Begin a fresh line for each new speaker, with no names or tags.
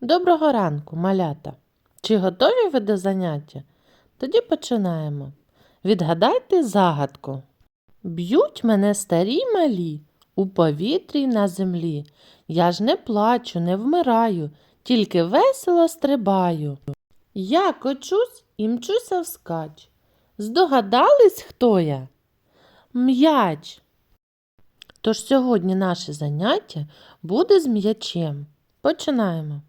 Доброго ранку, малята! Чи готові ви до заняття? Тоді починаємо. Відгадайте загадку. Б'ють мене старі малі у повітрі й на землі. Я ж не плачу, не вмираю, тільки весело стрибаю. Я кочусь і мчуся вскач. Здогадались, хто я? М'яч. Тож сьогодні наше заняття буде з м'ячем. Починаємо.